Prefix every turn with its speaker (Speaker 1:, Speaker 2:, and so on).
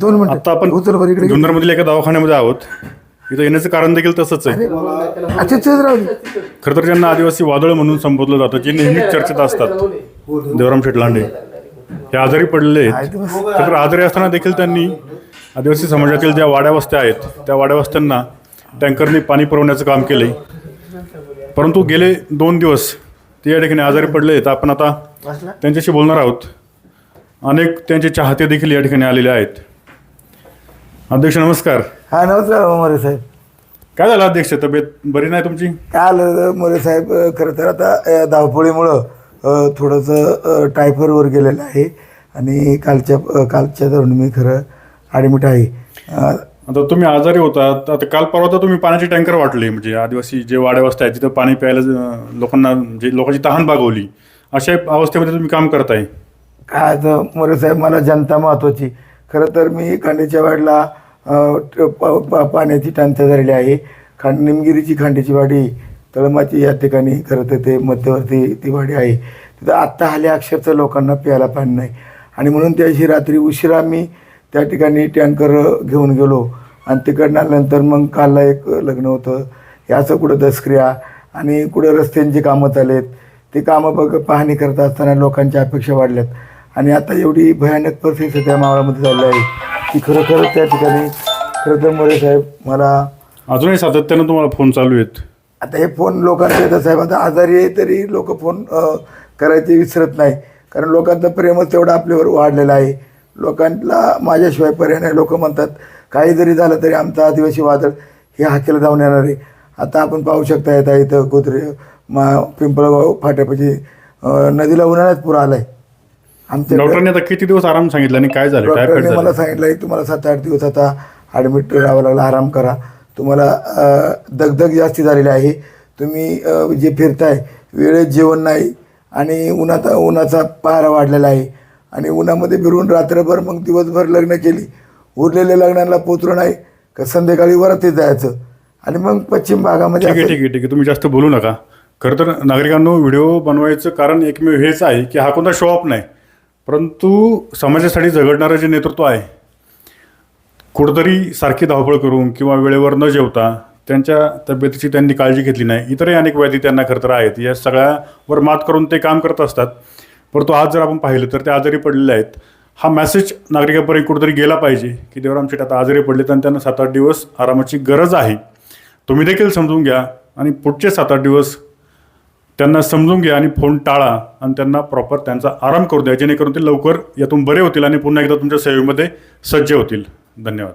Speaker 1: दोन मिनिट.
Speaker 2: आता आपण
Speaker 1: उचल बरं इकडे
Speaker 2: जुन्नरमधील एका दवाखान्यामध्ये आहोत. इथं येण्याचं कारण देखील तसंच आहे.
Speaker 1: अच्छा तेच राहू दे.
Speaker 2: खरं तर ज्यांना आदिवासी वादळ म्हणून संबोधलं जातं जे नेहमीच चर्चेत असतात. देवराम शेटलांडे. हे आजारी पडलेले आहेत. खरं तर आजारी असताना देखील त्यांनी आदिवासी समाजातील ज्या वाड्या वस्त्या आहेत त्या वाड्या वस्त्यांना टँकरने पाणी पुरवण्याचं काम केले. परंतु गेले दोन दिवस ते या ठिकाणी आजारी पडले आहेत. आपण आता त्यांच्याशी बोलणार आहोत. अनेक त्यांचे चाहते देखील या ठिकाणी आलेले आहेत. अध्यक्ष नमस्कार.
Speaker 1: हा नमस्कार मोरे साहेब.
Speaker 2: काय झालं अध्यक्ष? तब्येत बरी नाही तुमची?
Speaker 1: काय आलं मोरे साहेब? अ, खरं तर आता अ, धावपळीमुळं अ, थोडंसं टायफरवर गेलेलं आहे आणि कालच्या अ, कालच्या धरून मी खरं ॲडमिट आहे. अ,
Speaker 2: आता तुम्ही आजारी होता. आता काल परवा तर तुम्ही पाण्याचे टँकर वाटले. म्हणजे आदिवासी जे वाड्या वस्त्या आहेत तिथं पाणी प्यायला अं, लोकांना म्हणजे लोकांची तहान भागवली. अशा अवस्थेमध्ये तुम्ही काम करताय.
Speaker 1: काय तर मोरे साहेब मला जनता महत्त्वाची खरं तर मी खांडेच्या वाडला पाण्याची टंचाई झालेली आहे. खांड निमगिरीची खांडेची वाडी तळमाची या ठिकाणी खरं तर ते मध्यवर्ती ती वाडी आहे. तिथं आत्ता हल्या अक्षरचं लोकांना प्यायला पाणी नाही. आणि म्हणून त्याशी रात्री उशिरा मी त्या ठिकाणी टँकर घेऊन गेलो. आणि तिकडनं आल्यानंतर मग कालला एक लग्न होतं. याचं कुठं दसक्रिया. आणि कुठं रस्त्यांची कामं चालेत ते कामं बघ पाहणी करत असताना लोकांच्या अपेक्षा वाढल्यात. आणि आता एवढी भयानक परिस्थिती त्या मावळामध्ये झाली आहे की खरोखर त्या ठिकाणी खरं तर मोरे साहेब मला
Speaker 2: अजूनही सातत्यानं तुम्हाला फोन चालू आहेत.
Speaker 1: आता हे फोन लोकांचे येतात साहेब आता आजारी आहे तरी लोक फोन करायचे विसरत नाही. कारण लोकांचं प्रेमच तेवढं आपल्यावर वाढलेलं आहे. लोकांना माझ्याशिवाय पर्याय नाही लोक म्हणतात काही जरी झालं तरी आमचं आदिवासी वादळ हे हाकेला जाऊन येणार आहे. आता आपण पाहू शकता येता इथं कुत्रे मा पिंपळगाव फाट्यापाशी नदीला उन्हाळ्यात पूर आलाय. आमच्या
Speaker 2: डॉक्टरने आता किती दिवस आराम सांगितला आणि काय झालं? टायफॉइड
Speaker 1: डॉक्टरने मला
Speaker 2: झालं.
Speaker 1: सांगितलं आहे तुम्हाला सात आठ दिवस आता ॲडमिट राहावं लागलं आराम करा. तुम्हाला अ, दगदग जास्ती झालेली आहे. तुम्ही अ, जे फिरताय वेळेत जेवण नाही आणि उन्हाचा उन्हाचा पहारा वाढलेला आहे. आणि उन्हामध्ये फिरून रात्रभर मग दिवसभर लग्न केली. उरलेल्या लग्नाला पोचलं नाही. का संध्याकाळी वरती जायचं. आणि मग पश्चिम भागामध्ये
Speaker 2: ठीक आहे
Speaker 1: असं-
Speaker 2: ठीक आहे ठीक आहे. तुम्ही जास्त बोलू नका. खरं तर नागरिकांनो व्हिडिओ बनवायचं कारण एकमेव हेच आहे की हा कोणता शो ऑफ नाही. परंतु समाजासाठी झगडणारं जे नेतृत्व आहे कुठंतरी सारखी धावपळ करून किंवा वेळेवर न जेवता त्यांच्या तब्येतीची त्यांनी काळजी घेतली नाही इतरही अनेक व्याधी त्यांना खरं तर आहेत. या सगळ्यावर मात करून ते काम करत असतात. परंतु आज जर आपण पाहिलं तर ते आजारी पडलेले आहेत. हा मेसेज नागरिकांपर्यंत कुठेतरी गेला पाहिजे की देवराम शेठ आता आजारी पडले तर त्यांना सात आठ दिवस आरामाची गरज आहे. तुम्ही देखील समजून घ्या आणि पुढचे सात आठ दिवस त्यांना समजून घ्या आणि फोन टाळा आणि त्यांना प्रॉपर त्यांचा आराम करू द्या जेणेकरून ते लवकर यातून बरे होतील आणि पुन्हा एकदा तुमच्या सेवेमध्ये सज्ज होतील. धन्यवाद.